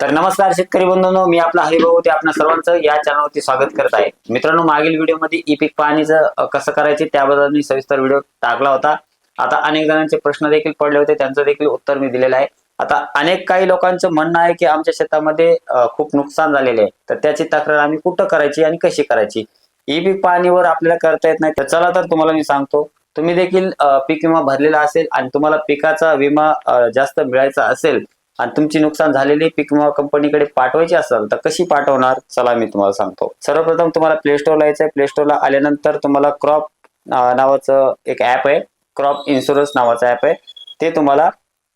तर नमस्कार शेतकरी बंधूंनो मी आपला हरिभाऊ ते आपल्या सर्वांचं या चॅनलवरती स्वागत करत आहे. मित्रांनो मागील व्हिडिओमध्ये ई पीक पाहणीचं कसं करायचे त्याबद्दल मी सविस्तर व्हिडिओ टाकला होता. आता अनेक जणांचे प्रश्न देखील पडले होते त्यांचं देखील उत्तर मी दिलेलं आहे. आता अनेक काही लोकांचं म्हणणं आहे की आमच्या शेतामध्ये खूप नुकसान झालेले आहे. तर त्याची तक्रार आम्ही कुठं करायची आणि कशी करायची? ई पीक पाहणीवर आपल्याला करता येत नाही. तर चला तर तुम्हाला मी सांगतो. तुम्ही देखील पीक विमा भरलेला असेल आणि तुम्हाला पिकाचा विमा जास्त मिळायचा असेल आणि तुमची नुकसान झालेली पीक विमा कंपनीकडे पाठवायची असेल तर कशी पाठवणार? चला मी तुम्हाला सांगतो. सर्वप्रथम तुम्हाला प्ले स्टोरला यायचंय. प्ले स्टोरला आल्यानंतर तुम्हाला क्रॉप नावाचं एक ऍप आहे. क्रॉप इन्शुरन्स नावाचं ऍप आहे. ते तुम्हाला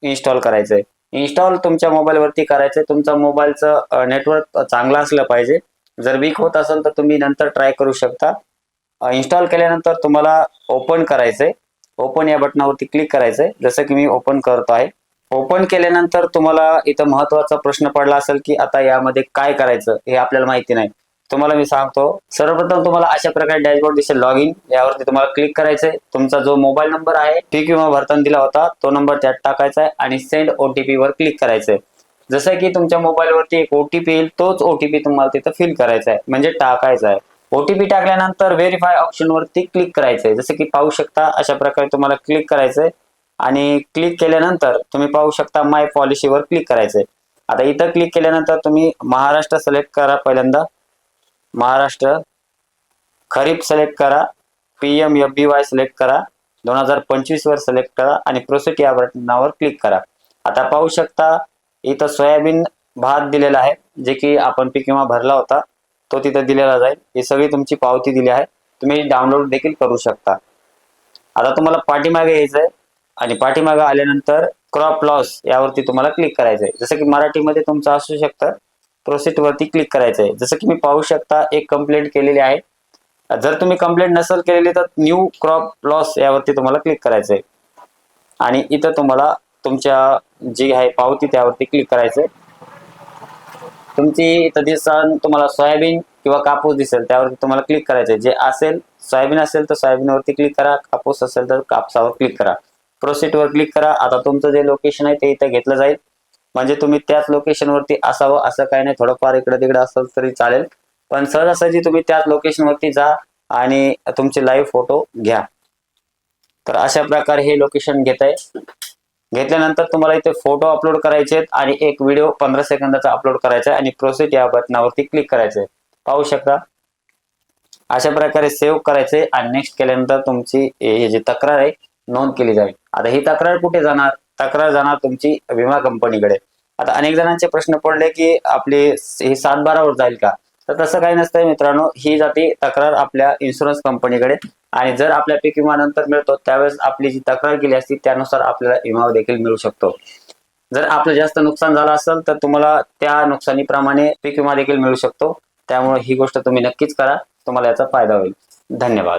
इन्स्टॉल करायचंय. इन्स्टॉल तुमच्या मोबाईलवरती करायचंय. तुमचा मोबाईलचं नेटवर्क चांगलं असलं पाहिजे. जर वीक होत असेल तर तुम्ही नंतर ट्राय करू शकता. इन्स्टॉल केल्यानंतर तुम्हाला ओपन करायचंय. ओपन या बटनावरती क्लिक करायचंय. जसं की मी ओपन करतो आहे. ओपन केल्यानंतर तुम्हाला इथं महत्त्वाचा प्रश्न पडला असेल की आता यामध्ये काय करायचं हे आपल्याला माहिती नाही. तुम्हाला मी सांगतो सर्वप्रथम तुम्हाला अशा प्रकारे डॅशबोर्ड दिसेल लॉग इन यावरती तुम्हाला क्लिक करायचंय. तुमचा जो मोबाईल नंबर आहे पीक विमा भरताना दिला होता तो नंबर त्यात टाकायचा आहे आणि सेंड ओटीपी वर क्लिक करायचंय. जसं की तुमच्या मोबाईलवरती एक ओटीपी येईल तोच ओटीपी तुम्हाला तिथं फिल करायचा आहे म्हणजे टाकायचा आहे ओटीपी टाकल्यानंतर व्हेरीफाय ऑप्शन वरती क्लिक करायचंय. जसं की पाहू शकता अशा प्रकारे तुम्हाला क्लिक करायचंय. आणि क्लिक केल्यानंतर तुम्ही पाहू शकता माय पॉलिसीवर क्लिक करायचंय. आता इथं क्लिक केल्यानंतर तुम्ही महाराष्ट्र सिलेक्ट करा पहिल्यांदा. महाराष्ट्र खरीप सिलेक्ट करा. P M F B Y select करा. दोन हजार पंचवीस वर सिलेक्ट करा आणि प्रोसेट या बटनावर क्लिक करा. आता पाहू शकता इथं सोयाबीन भात दिलेला आहे जे की आपण पीक विमा भरला होता तो तिथं दिलेला जाईल. ही सगळी तुमची पावती दिली आहे. तुम्ही डाउनलोड देखील करू शकता. आता तुम्हाला पाठीमागे यायचं आहे आणि पाठीमागे आल्यानंतर क्रॉप लॉस यावरती तुम्हाला क्लिक करायचंय. जसं की मराठीमध्ये तुमचं असू शकतं प्रोसेट वरती क्लिक करायचंय. जसं की मी पाहू शकता एक कंप्लेंट केलेली आहे. जर तुम्ही कंप्लेंट नसेल केलेली तर न्यू क्रॉप लॉस यावरती तुम्हाला क्लिक करायचंय. आणि इथं तुम्हाला तुमच्या जी आहे पावती त्यावरती क्लिक करायचंय. तुमची इथं दिसन तुम्हाला सोयाबीन किंवा कापूस दिसेल त्यावरती तुम्हाला क्लिक करायचंय. जे असेल सोयाबीन असेल तर सोयाबीनवरती क्लिक करा. कापूस असेल तर कापसावर क्लिक करा. प्रोसेट वर क्लिक करा. आता तुमचं जे लोकेशन आहे ते इथं घेतलं जाईल. म्हणजे तुम्ही त्याच लोकेशन वरती असावं असं काही नाही. थोडंफार इकडे तिकडे असेल तरी चालेल. पण सहजासहजी तुम्ही त्याच लोकेशन वरती जा आणि तुमचे लाईव्ह फोटो घ्या. तर अशा प्रकारे हे लोकेशन घेत आहे. घेतल्यानंतर तुम्हाला इथे फोटो अपलोड करायचे आहेत आणि एक व्हिडिओ पंधरा सेकंदाचा अपलोड करायचा आहे आणि प्रोसेस या बटनावरती क्लिक करायचंय पाहू शकता. अशा प्रकारे सेव्ह करायचे आणि नेक्स्ट केल्यानंतर तुमची हे जी तक्रार आहे नोंद केली जाईल. आता ही तक्रार कुठे जाणार? तक्रार जाणार तुमची विमा कंपनीकडे. आता अनेक जणांचे प्रश्न पडले की आपली ही सात बारावर जाईल का? तर तसं काही नसतंय मित्रांनो. ही जाते तक्रार आपल्या इन्शुरन्स कंपनीकडे आणि जर आपल्या पीक विमा नंतर मिळतो त्यावेळेस आपली जी तक्रार केली असती त्यानुसार आपल्याला विमा देखील मिळू शकतो. जर आपलं जास्त नुकसान झालं असेल तर तुम्हाला त्या नुकसानीप्रमाणे पीक विमा देखील मिळू शकतो. त्यामुळे ही गोष्ट तुम्ही नक्कीच करा. तुम्हाला याचा फायदा होईल. धन्यवाद.